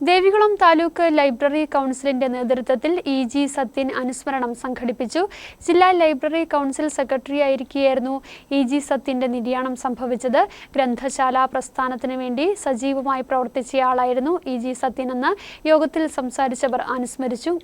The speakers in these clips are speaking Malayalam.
ദേവികുളം താലൂക്ക് ലൈബ്രറി കൗൺസിലിന്റെ നേതൃത്വത്തിൽ ഇ ജി സത്യൻ അനുസ്മരണം സംഘടിപ്പിച്ചു. ജില്ലാ ലൈബ്രറി കൗൺസിൽ സെക്രട്ടറിയായിരിക്കെയായിരുന്നു ഇ ജി സത്യന്റെ നിര്യാണം സംഭവിച്ചത്. ഗ്രന്ഥശാല പ്രസ്ഥാനത്തിന് വേണ്ടി സജീവമായി പ്രവർത്തിച്ചയാളായിരുന്നു ഇ ജി സത്യൻ എന്ന് യോഗത്തിൽ സംസാരിച്ചവർ അനുസ്മരിച്ചു.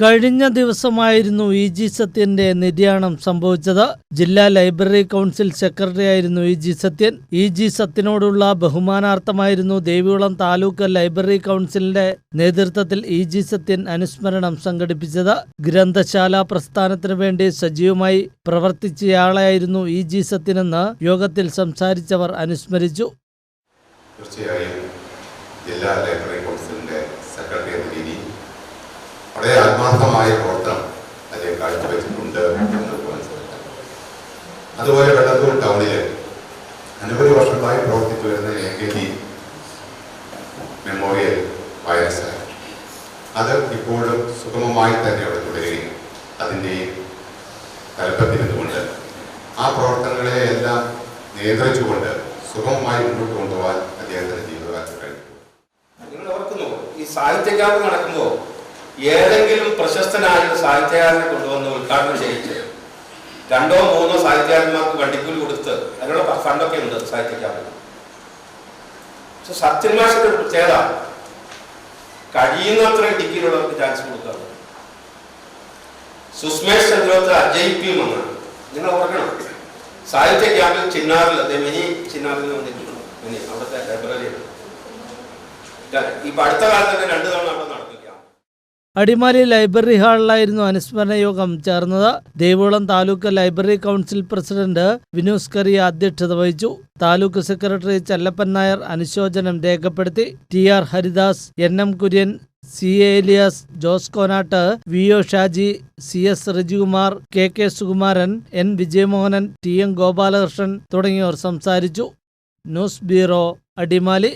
കഴിഞ്ഞ ദിവസമായിരുന്നു ഇ ജി സത്യന്റെ നിര്യാണം സംഭവിച്ചത്. ജില്ലാ library council സെക്രട്ടറിയായിരുന്നു E G Sathyan. E G സത്യനോടുള്ള ബഹുമാനാർത്ഥമായിരുന്നു ദേവികുളം താലൂക്ക് ലൈബ്രറി കൗൺസിലിന്റെ നേതൃത്വത്തിൽ ഇ ജി സത്യൻ അനുസ്മരണം സംഘടിപ്പിച്ചത്. ഗ്രന്ഥശാല പ്രസ്ഥാനത്തിനു വേണ്ടി സജീവമായി പ്രവർത്തിച്ചയാളായിരുന്നു ഇ ജി സത്യനെന്ന് യോഗത്തിൽ സംസാരിച്ചവർ അനുസ്മരിച്ചു. തീർച്ചയായും ജില്ലാ ലൈബ്രറി കൗൺസിലിന്റെ സെക്രട്ടറി എന്ന രീതിയിൽ വളരെ ആത്മാർത്ഥമായ പ്രവർത്തനം അദ്ദേഹം കാഴ്ചവെച്ചിട്ടുണ്ട് എന്ന് മനസ്സിലാക്കാം അതുപോലെ വെള്ളത്തൂർ ടൗണിൽ അനവധി വർഷങ്ങളായി പ്രവർത്തിച്ചു വരുന്ന എ കെ ജി മെമ്മോറിയൽ വായനശാല അത് ഇപ്പോഴും സുഗമമായി തന്നെ അവിടെ തുടരുകയും അതിന്റെയും തലപ്പത്തിരുന്നുകൊണ്ട് ആ പ്രവർത്തനങ്ങളെ എല്ലാം നിയന്ത്രിച്ചുകൊണ്ട് സുഗമമായി മുന്നോട്ട് കൊണ്ടുപോകാൻ അദ്ദേഹത്തിന്റെ ജീവിതകാലത്ത് കഴിഞ്ഞു. നിങ്ങൾ ഓർക്കുന്നു ഈ സാഹിത്യകാലം നടക്കുമ്പോൾ ഏതെങ്കിലും പ്രശസ്തനായ സാഹിത്യകാരനെ കൊണ്ടുവന്ന് ഉദ്ഘാടനം ചെയ്യിച്ച് രണ്ടോ മൂന്നോ സാഹിത്യകാരന്മാർക്ക് വണ്ടിക്കൂലി കൊടുത്ത് അതിനുള്ള ഫണ്ടൊക്കെ ഉണ്ട് സാഹിത്യകാരൻ പക്ഷെ സത്യന്മാഷിന്റെ ഒരു പ്രത്യേകത. കഴിയുന്നത്ര ഡിഗ്രിയുള്ളവർക്ക് ചാൻസ് കൊടുക്കാം സുസ്മേഷ് ചന്ദ്രോത്ര അജയ് പി എന്നാണ് നിങ്ങൾ ഓർക്കണം. സാഹിത്യ ക്യാമ്പിൽ ചിന്നാറിൽ അതെ മിനി ചിന്നാറിൽ വന്നിട്ടുണ്ട് മിനി അവിടുത്തെ ലൈബ്രറിയാണ് ഇപ്പൊ അടുത്ത കാലത്ത് തന്നെ രണ്ടു തവണ അവിടെ നടക്കും ക്യാമ്പ് അടിമാലി ലൈബ്രറി ഹാളിലായിരുന്നു അനുസ്മരണ യോഗം ചേർന്നത്. Devikulam taluk library council president Vinos Kariya അധ്യക്ഷത വഹിച്ചു. താലൂക്ക് സെക്രട്ടറി ചല്ലപ്പൻ നായർ അനുശോചനം രേഖപ്പെടുത്തി. T R Haridas N M Kurian C Elias Jose Konattu V O Shaji C S Rijikumar K K Sukumaran N Vijayamohanan T M Gopalakrishnan തുടങ്ങിയവർ സംസാരിച്ചു. News bureau Adimali.